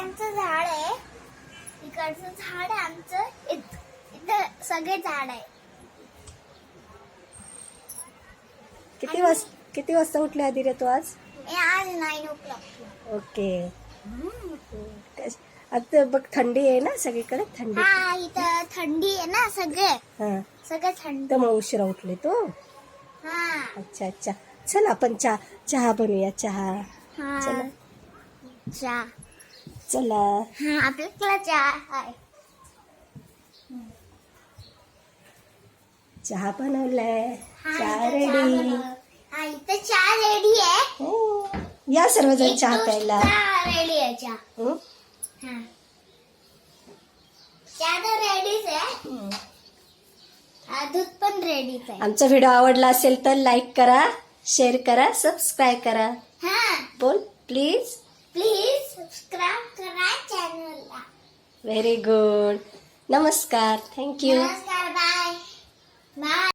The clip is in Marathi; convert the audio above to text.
आमचं झाड आहे. इकडचं झाड आहे आमचं. इथं सगळे झाड आहे. किती वाज किती वाजता उठले आधी रे तू आज? मी आज नाईन ओ क्लॉक ओके. आता बघ थंडी आहे ना सगळीकडे? थंडी. हा इथं थंडी आहे ना सगळे. हा. सगळे थंडी. त्यामुळे उशिरा उठले तू? हा. अच्छा अच्छा. चल आपण चहा चहा बनवूया चहा. हा. चला. चला. हा आपल्याला चहा. चहा बनवलाय. चहा रेडी चहा रेडी आहे. हो. या सर्वजण चहा प्यायला. रेडी आहे चहा. हं? हा. हं. हा, दूध पण आहे. आमचा व्हिडिओ आवडला असेल तर लाईक करा शेअर करा सबस्क्राईब करा. हा. बोल please please व्हेरी गुड नमस्कार थँक्यू नमस्कार बाय बाय